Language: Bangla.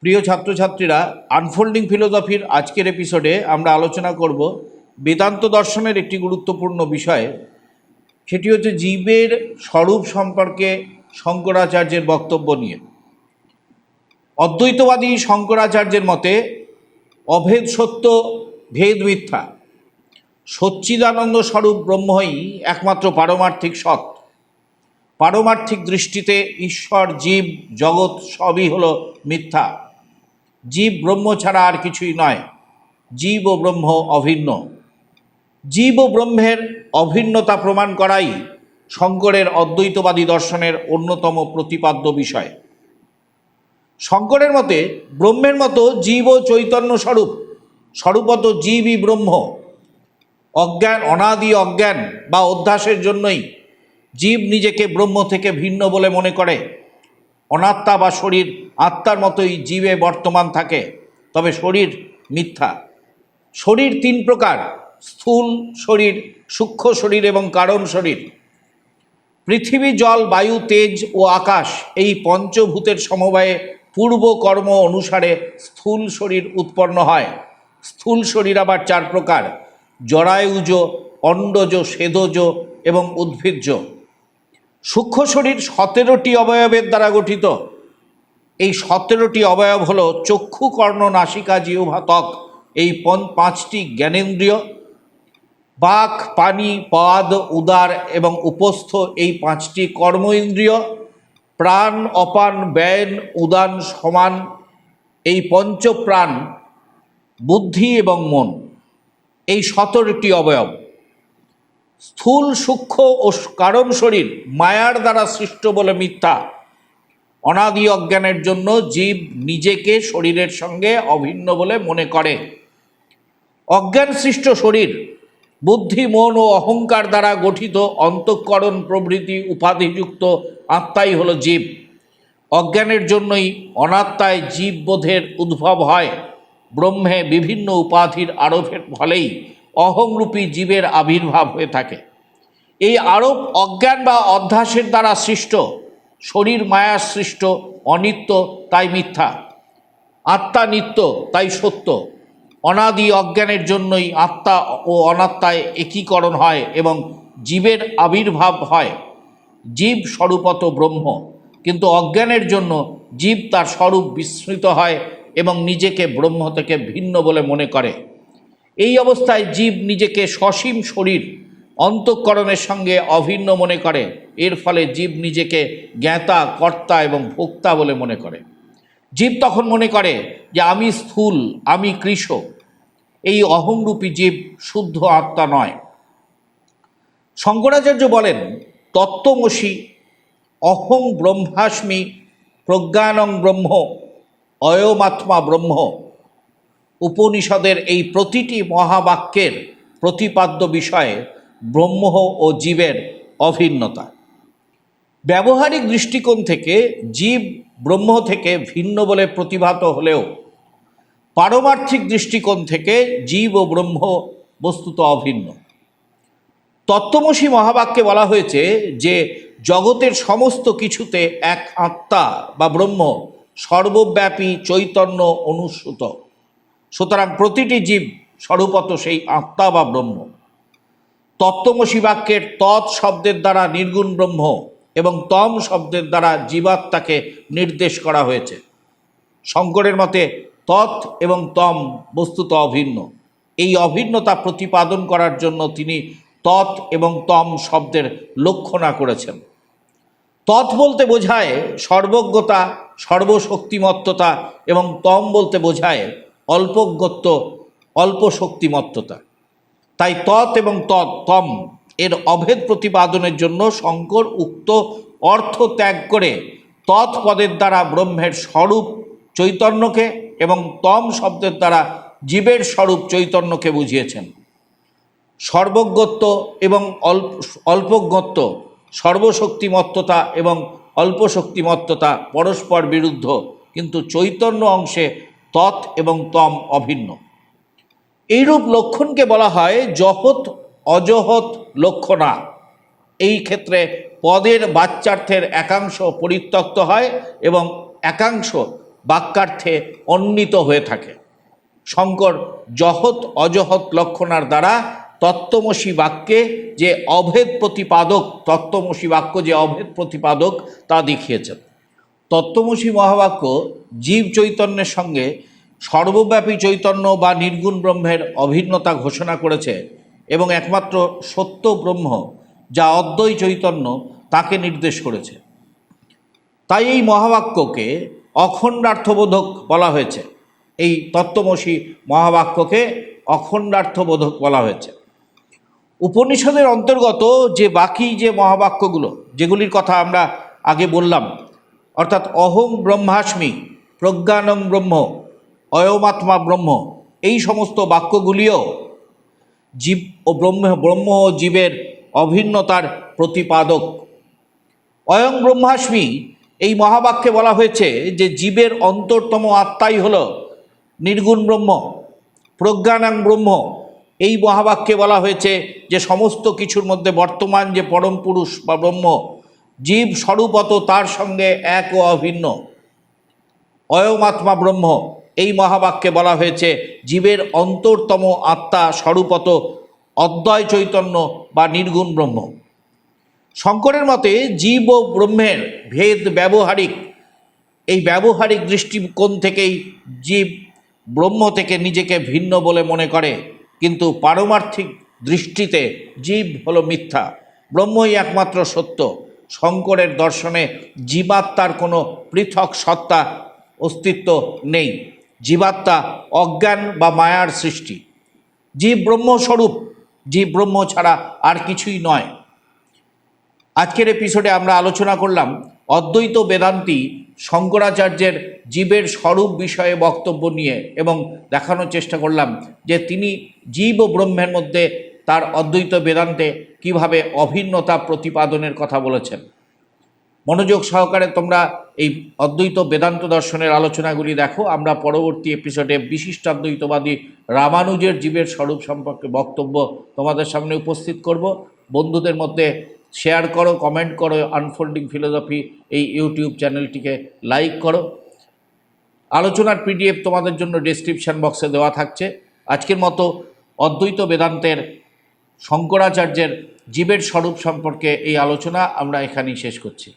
প্রিয় ছাত্রছাত্রীরা আনফোল্ডিং ফিলোসফির আজকের এপিসোডে আমরা আলোচনা করব বেদান্ত দর্শনের একটি গুরুত্বপূর্ণ বিষয়। সেটি হচ্ছে জীবের স্বরূপ সম্পর্কে শঙ্করাচার্যের বক্তব্য নিয়ে। অদ্বৈতবাদী শঙ্করাচার্যের মতে, অভেদ সত্য, ভেদ মিথ্যা। সচ্চিদানন্দ স্বরূপ ব্রহ্মই একমাত্র পারমার্থিক সৎ। পারমার্থিক দৃষ্টিতে ঈশ্বর, জীব, জগৎ সবই হলো মিথ্যা। জীব ব্রহ্ম ছাড়া আর কিছুই নয়। জীব ও ব্রহ্ম অভিন্ন। জীব ও ব্রহ্মের অভিন্নতা প্রমাণ করাই শঙ্করের অদ্বৈতবাদী দর্শনের অন্যতম প্রতিপাদ্য বিষয়। শঙ্করের মতে, ব্রহ্মের মতো জীব ও চৈতন্য স্বরূপ, স্বরূপত জীবই ব্রহ্ম। অজ্ঞান অনাদি অজ্ঞান বা অধ্যাসের জন্যই জীব নিজেকে ব্রহ্ম থেকে ভিন্ন বলে মনে করে। অনাত্মা বা শরীর আত্মার মতোই জীবে বর্তমান থাকে, তবে শরীর মিথ্যা। শরীর তিন প্রকার, স্থূল শরীর, সূক্ষ্ম শরীর এবং কারণ শরীর। পৃথিবী, জল, বায়ু, তেজ ও আকাশ এই পঞ্চভূতের সমবায়ে পূর্ব কর্ম অনুসারে স্থূল শরীর উৎপন্ন হয়। স্থূল শরীর আবার চার প্রকার, জরায়ুজ, অন্ডজ, সেদজ এবং উদ্ভিজ্জ। সূক্ষ্ম শরীর সতেরোটি অবয়বের দ্বারা গঠিত। এই সতেরোটি অবয়ব হলো চক্ষু, কর্ণ, নাসিকা, জিহ্বা, ত্বক। এই পাঁচটি জ্ঞানেন্দ্রিয়। বাক, পানি, পাদ, উদার এবং উপস্থ এই পাঁচটি কর্ম ইন্দ্রিয় প্রাণ, অপান ব্যয়ন উদান, সমান। এই পঞ্চপ্রাণ, বুদ্ধি এবং মন। এই সতেরোটি অবয়ব। স্থূল, সূক্ষ্ম ও কারণ শরীর মায়ার দ্বারা সৃষ্ট বলে মিথ্যা। অনাদি অজ্ঞানের জন্য জীব নিজেকে শরীরের সঙ্গে অভিন্ন বলে মনে করে। অজ্ঞান সৃষ্ট শরীর বুদ্ধি, মন ও অহংকার দ্বারা গঠিত অন্তঃকরণ প্রভৃতি উপাধিযুক্ত আত্মাই হলো জীব। অজ্ঞানের জন্যই অনাত্মায় জীববোধের উদ্ভব হয়। ব্রহ্মে বিভিন্ন উপাধির আরোপের ফলেই অহংরূপী জীবের আবির্ভাব হয়ে থাকে। এই আরোপ অজ্ঞান বা অধ্যাসের দ্বারা সৃষ্ট। শরীর মায়ার সৃষ্ট, অনিত্য তাই মিথ্যা। আত্মা নিত্য তাই সত্য। অনাদি অজ্ঞানের জন্যই আত্মা ও অনাত্মায় একীকরণ হয় এবং জীবের আবির্ভাব হয়। জীব স্বরূপত ব্রহ্ম, কিন্তু অজ্ঞানের জন্য জীব তার স্বরূপ বিস্মৃত হয় এবং নিজেকে ব্রহ্ম থেকে ভিন্ন বলে মনে করে। এই অবস্থায় জীব নিজেকে সসীম শরীর অন্তঃকরণের সঙ্গে অভিন্ন মনে করে। এর ফলে জীব নিজেকে জ্ঞাতা, কর্তা এবং ভোক্তা বলে মনে করে। জীব তখন মনে করে যে, আমি স্থূল, আমি কৃষ এই অহংরূপী জীব শুদ্ধ আত্মা নয়। শঙ্করাচার্য বলেন, তত্ত্বমসি, অহং ব্রহ্মাস্মি, প্রজ্ঞানং ব্রহ্ম, অয়মাত্মা ব্রহ্ম। উপনিষদের এই প্রতিটি মহাবাক্যের প্রতিপাদ্য বিষয়ে ব্রহ্ম ও জীবের অভিন্নতা। ব্যবহারিক দৃষ্টিকোণ থেকে জীব ব্রহ্ম থেকে ভিন্ন বলে প্রতিভাত হলেও পারমার্থিক দৃষ্টিকোণ থেকে জীব ও ব্রহ্ম বস্তুত অভিন্ন। তত্ত্বমসী মহাবাক্যে বলা হয়েছে যে জগতের সমস্ত কিছুতে এক আত্মা বা ব্রহ্ম সর্বব্যাপী চৈতন্য অনুসূত। সুতরাং প্রতিটি জীব স্বরূপত সেই আত্মা বা ব্রহ্ম। তত্ত্বমসী বাক্যের তৎ শব্দের দ্বারা নির্গুণ ব্রহ্ম এবং তম শব্দের দ্বারা জীবাত্মাকে নির্দেশ করা হয়েছে। শঙ্করের মতে তৎ এবং তম বস্তুত অভিন্ন। এই অভিন্নতা প্রতিপাদন করার জন্য তিনি তৎ এবং তম শব্দের লক্ষণা করেছেন। তৎ বলতে বোঝায় সর্বজ্ঞতা, সর্বশক্তিমত্ততা এবং তম বলতে বোঝায় অল্পজ্ঞত্ব অল্প শক্তিমত্ততা। তাই তৎ এবং তৎ, তম এর অভেদ প্রতিপাদনের জন্য শঙ্কর উক্ত অর্থ ত্যাগ করে তৎ পদের দ্বারা ব্রহ্মের স্বরূপ চৈতন্যকে এবং তম শব্দের দ্বারা জীবের স্বরূপ চৈতন্যকে বুঝিয়েছেন। সর্বজ্ঞত্ব এবং অল্প অল্পজ্ঞত্ব সর্বশক্তিমত্ততা এবং অল্পশক্তিমত্ততা পরস্পর বিরুদ্ধ, কিন্তু চৈতন্য অংশে তৎ এবং তম অভিন্ন। এইরূপ লক্ষণকে বলা হয় জহৎ অজহৎ লক্ষণা। এই ক্ষেত্রে পদের বাচ্চার্থের একাংশ পরিত্যক্ত হয় এবং একাংশ বাক্যার্থে অন্বিত হয়ে থাকে। শঙ্কর জহৎ অজহৎ লক্ষণার দ্বারা তত্ত্বমসী বাক্যে যে অভেদ প্রতিপাদক, তত্ত্বমসী বাক্য যে অভেদ প্রতিপাদক তা দেখিয়েছেন। তত্ত্বমসী মহাবাক্য জীব চৈতন্যের সঙ্গে সর্বব্যাপী চৈতন্য বা নির্গুণ ব্রহ্মের অভিন্নতা ঘোষণা করেছে এবং একমাত্র সত্য ব্রহ্ম যা অদ্বৈ চৈতন্য তাকে নির্দেশ করেছে। তাই এই মহাবাক্যকে অখণ্ডার্থবোধক বলা হয়েছে। এই তত্ত্বমসী মহাবাক্যকে অখণ্ডার্থবোধক বলা হয়েছে। উপনিষদের অন্তর্গত যে বাকি যে মহাবাক্যগুলো, যেগুলির কথা আমরা আগে বললাম অর্থাৎ অহং ব্রহ্মাস্মি, প্রজ্ঞানং ব্রহ্ম, অয়মাত্মা ব্রহ্ম, এই সমস্ত বাক্যগুলিও জীব ও ব্রহ্ম ব্রহ্ম ও জীবের অভিন্নতার প্রতিপাদক। অয়ং ব্রহ্মাস্মি, এই মহাবাক্যে বলা হয়েছে যে জীবের অন্তরতম আত্মাই হল নির্গুণ ব্রহ্ম, প্রজ্ঞানাং ব্রহ্ম। এই মহাবাক্যে বলা হয়েছে যে সমস্ত কিছুর মধ্যে বর্তমান যে পরম পুরুষ বা ব্রহ্ম জীব স্বরূপত তার সঙ্গে এক ও অভিন্ন। অয়মাত্মা ব্রহ্ম, এই মহাবাক্যে বলা হয়েছে, জীবের অন্তরতম আত্মা স্বরূপত অদ্বয় চৈতন্য বা নির্গুণ ব্রহ্ম। শঙ্করের মতে জীব ও ব্রহ্মের ভেদ ব্যবহারিক, এই ব্যবহারিক দৃষ্টিকোণ থেকেই জীব ব্রহ্ম থেকে নিজেকে ভিন্ন বলে মনে করে, কিন্তু পারমার্থিক দৃষ্টিতে জীব হলো মিথ্যা, ব্রহ্মই একমাত্র সত্য। শঙ্করের দর্শনে জীবাত্মার কোনো পৃথক সত্তা অস্তিত্ব নেই। জীবাত্মা অজ্ঞান বা মায়ার সৃষ্টি। জীব ব্রহ্মস্বরূপ, জীব ব্রহ্ম ছাড়া আর কিছুই নয়। আজকের এপিসোডে আমরা আলোচনা করলাম অদ্বৈত বেদান্তি শঙ্করাচার্যের জীবের স্বরূপ বিষয়ে বক্তব্য নিয়ে এবং দেখানোর চেষ্টা করলাম যে তিনি জীব ব্রহ্মের মধ্যে তার অদ্বৈত বেদান্তে কীভাবে অভিন্নতা প্রতিপাদনের কথা বলেছেন। মনোযোগ সহকারে তোমরা এই অদ্বৈত বেদান্ত দর্শনের আলোচনাগুলি দেখো। আমরা পরবর্তী এপিসোডে বিশিষ্ট অদ্বৈতবাদী রামানুজের জীবের স্বরূপ সম্পর্কে বক্তব্য তোমাদের সামনে উপস্থিত করব। বন্ধুদের মধ্যে শেয়ার করো কমেন্ট করো আনফোল্ডিং ফিলোসফি এই ইউটিউব চ্যানেলটিকে লাইক করো। আলোচনার পিডিএফ তোমাদের জন্য ডেসক্রিপশন বক্সে দেওয়া থাকছে। আজকের মতো অদ্বৈত বেদান্তের শঙ্করাচার্যের জীবের স্বরূপ সম্পর্কে এই আলোচনা আমরা এখানেই শেষ করছি।